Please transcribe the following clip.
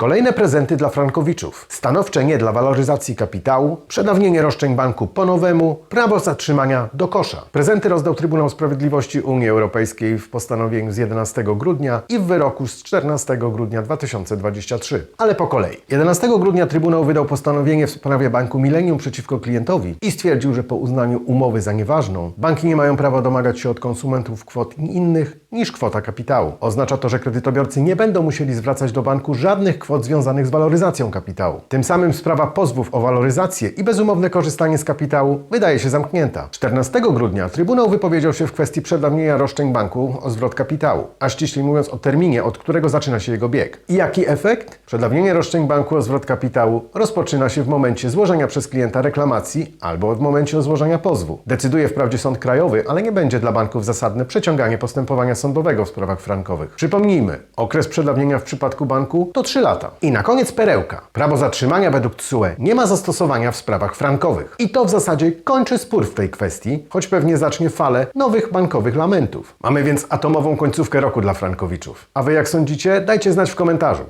Kolejne prezenty dla frankowiczów. Stanowcze nie dla waloryzacji kapitału, przedawnienie roszczeń banku po nowemu, prawo zatrzymania do kosza. Prezenty rozdał Trybunał Sprawiedliwości Unii Europejskiej w postanowieniu z 11 grudnia i w wyroku z 14 grudnia 2023. Ale po kolei. 11 grudnia Trybunał wydał postanowienie w sprawie banku Millennium przeciwko klientowi i stwierdził, że po uznaniu umowy za nieważną, banki nie mają prawa domagać się od konsumentów kwot innych niż kwota kapitału. Oznacza to, że kredytobiorcy nie będą musieli zwracać do banku żadnych kwot związanych z waloryzacją kapitału. Tym samym sprawa pozwów o waloryzację i bezumowne korzystanie z kapitału wydaje się zamknięta. 14 grudnia Trybunał wypowiedział się w kwestii przedawnienia roszczeń banku o zwrot kapitału, a ściślej mówiąc o terminie, od którego zaczyna się jego bieg. I jaki efekt? Przedawnienie roszczeń banku o zwrot kapitału rozpoczyna się w momencie złożenia przez klienta reklamacji albo w momencie złożenia pozwu. Decyduje wprawdzie sąd krajowy, ale nie będzie dla banków zasadne przeciąganie postępowania sądowego w sprawach frankowych. Przypomnijmy, okres przedawnienia w przypadku banku to 3 lata. I na koniec perełka. Prawo zatrzymania według TSUE nie ma zastosowania w sprawach frankowych. I to w zasadzie kończy spór w tej kwestii, choć pewnie zacznie falę nowych bankowych lamentów. Mamy więc atomową końcówkę roku dla frankowiczów. A wy jak sądzicie? Dajcie znać w komentarzu.